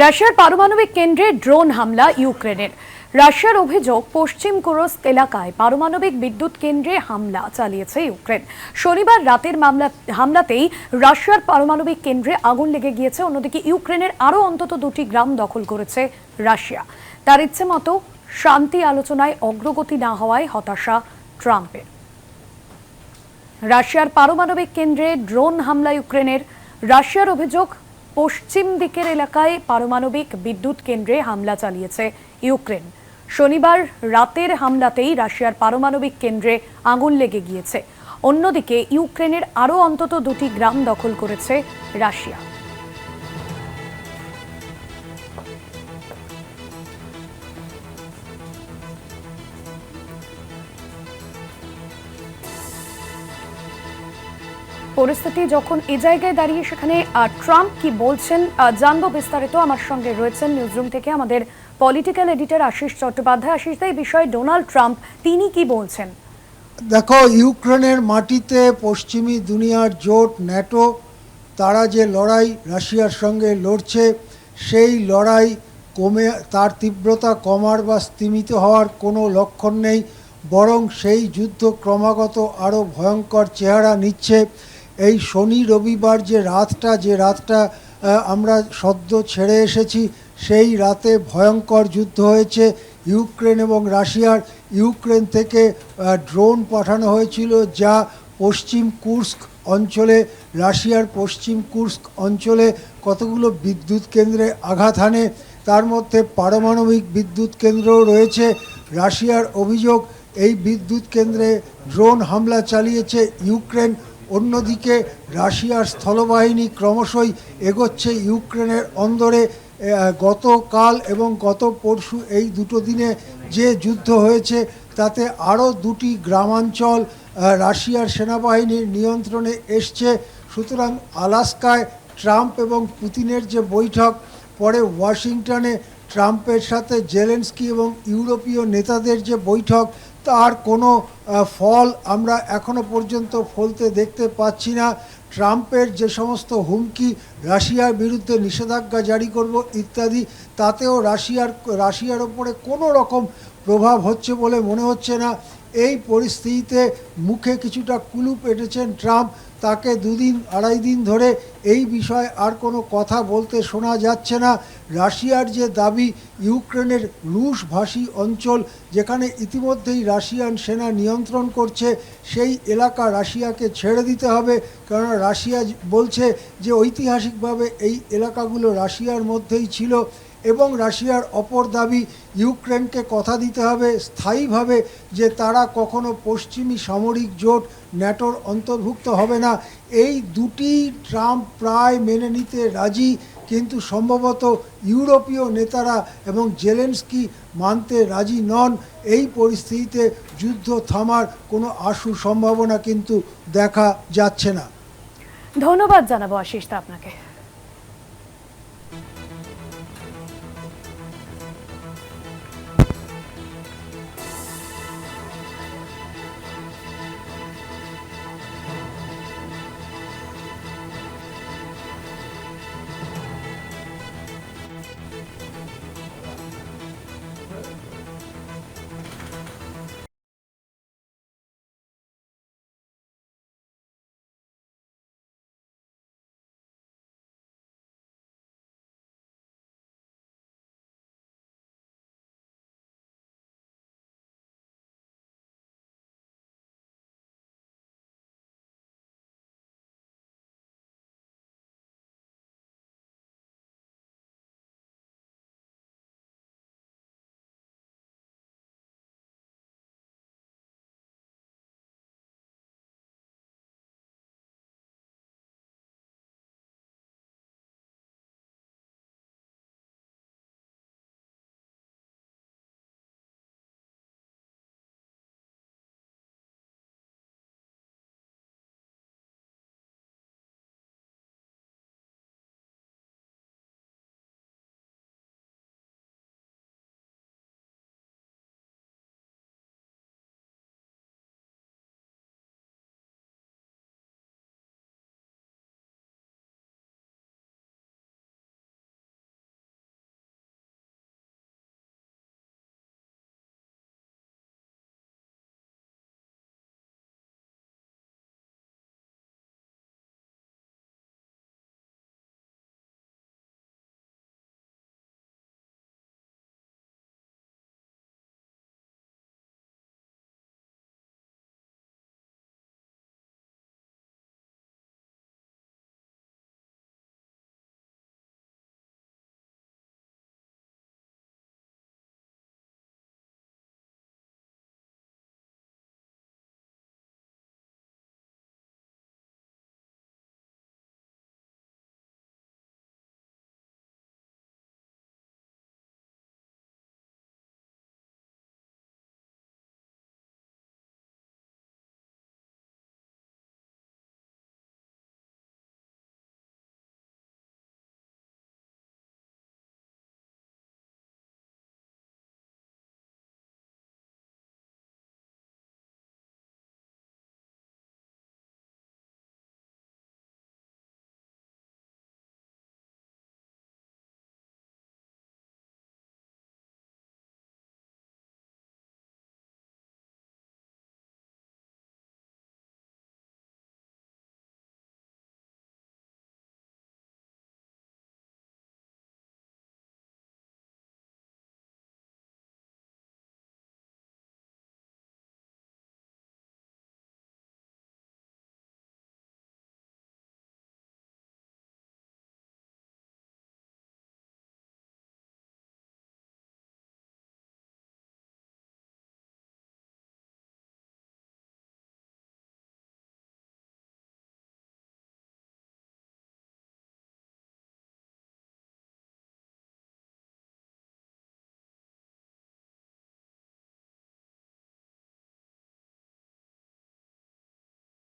রাশিয়ার পারমাণবিক কেন্দ্রে ড্রোন হামলা ইউক্রেনের। রাশিয়ার অভিযোগ, পশ্চিম কুরস্ক এলাকায় পারমাণবিক বিদ্যুৎ কেন্দ্রে হামলা চালিয়েছে ইউক্রেন। শনিবার রাতের মামলা হামলাতেই রাশিয়ার পারমাণবিক কেন্দ্রে আগুন লেগে গিয়েছে। অন্যদিকে ইউক্রেনের আরও অন্তত দুটি গ্রাম দখল করেছে রাশিয়া। তার ইচ্ছে মতো শান্তি আলোচনায় অগ্রগতি না হওয়ায় হতাশা ট্রাম্পের। রাশিয়ার পারমাণবিক কেন্দ্রে ড্রোন হামলা ইউক্রেনের। রাশিয়ার অভিযোগ পশ্চিম দিকের এলাকায় পারমাণবিক বিদ্যুৎ কেন্দ্রে হামলা চালিয়েছে ইউক্রেন। শনিবার রাতের হামলাতেই রাশিয়ার পারমাণবিক কেন্দ্রে আগুন লেগে গিয়েছে। অন্যদিকে ইউক্রেনের আরও অন্তত দুটি গ্রাম দখল করেছে রাশিয়া। পরিস্থিতি যখন এ জায়গায় দাঁড়িয়ে সেখানে ট্রাম্প কি বলছেন জানব বিস্তারিত। আমার সঙ্গে রয়েছেন নিউজরুম থেকে আমাদের পলিটিক্যাল এডিটর আশিস চট্টোপাধ্যায়। আশিস দা, এই বিষয়ে ডোনাল্ড ট্রাম্প, তিনি কি বলছেন? দেখো, ইউক্রেনের মাটিতে পশ্চিমী দুনিয়ার জোট, ন্যাটো, তারা যে লড়াই রাশিয়ার সঙ্গে লড়ছে, সেই লড়াই কমে, তার তীব্রতা কমার বা স্তিমিত হওয়ার কোনো লক্ষণ নেই, বরং সেই যুদ্ধ ক্রমাগত আরও ভয়ঙ্কর চেহারা নিচ্ছে। এই শনি রবিবার যে রাতটা যে রাতটা আমরা সদ্য ছেড়ে এসেছি, সেই রাতে ভয়ঙ্কর যুদ্ধ হয়েছে ইউক্রেন এবং রাশিয়ার। ইউক্রেন থেকে ড্রোন পাঠানো হয়েছিল যা পশ্চিম কুর্স্ক অঞ্চলে, রাশিয়ার পশ্চিম কুর্স্ক অঞ্চলে কতগুলো বিদ্যুৎ কেন্দ্রে আঘাত হানে, তার মধ্যে পারমাণবিক বিদ্যুৎ কেন্দ্রও রয়েছে। রাশিয়ার অভিযোগ, এই বিদ্যুৎ কেন্দ্রে ড্রোন হামলা চালিয়েছে ইউক্রেন অন্যদিকে রাশিয়ার স্থলবাহিনী ক্রমশই এগোচ্ছে ইউক্রেনের অন্দরে। গতকাল এবং গত পরশু এই দুটো দিনে যে যুদ্ধ হয়েছে, তাতে আরও দুটি গ্রামাঞ্চল রাশিয়ার সেনাবাহিনীর নিয়ন্ত্রণে এসছে। সুতরাং আলাস্কায় ট্রাম্প এবং পুতিনের যে বৈঠক, পরে ওয়াশিংটনে ট্রাম্পের সাথে জেলেন্সকি এবং ইউরোপীয় নেতাদের যে বৈঠক তার কোনো ফল আমরা এখনও পর্যন্ত ফলতে দেখতে পাচ্ছি না। ট্রাম্পের যে সমস্ত হুমকি রাশিয়ার বিরুদ্ধে নিষেধাজ্ঞা জারি করব ইত্যাদি, তাতেও রাশিয়ার রাশিয়ার ওপরে কোনো রকম প্রভাব হচ্ছে বলে মনে হচ্ছে না। এই পরিস্থিতিতে মুখে কিছুটা কুলুপ এঁটেছেন ট্রাম্প। তাকে দুদিন, আড়াই দিন ধরে এই বিষয়ে আর কোনো কথা বলতে শোনা যাচ্ছে না। রাশিয়ার যে দাবি, ইউক্রেনের রুশভাষী অঞ্চল, যেখানে ইতিমধ্যেই রাশিয়ান সেনা নিয়ন্ত্রণ করছে, সেই এলাকা রাশিয়াকে ছেড়ে দিতে হবে। কারণ রাশিয়া বলছে যে ঐতিহাসিকভাবে এই এলাকাগুলো রাশিয়ার মধ্যেই ছিল। এবং রাশিয়ার অপর দাবি ইউক্রেনকে কথা দিতে হবে স্থায়ীভাবে যে তারা কখনো পশ্চিমী সামরিক জোট ন্যাটোর অন্তর্ভুক্ত হবে না। এই দুটি ট্রাম্প প্রায় মেনে নিতে রাজি, কিন্তু সম্ভবত ইউরোপীয় নেতারা এবং জেলেন্সকি মানতে রাজি নন। এই পরিস্থিতিতে যুদ্ধ থামার কোনো আশু সম্ভাবনা কিন্তু দেখা যাচ্ছে না। ধন্যবাদ জানাব আশিস আপনাকে।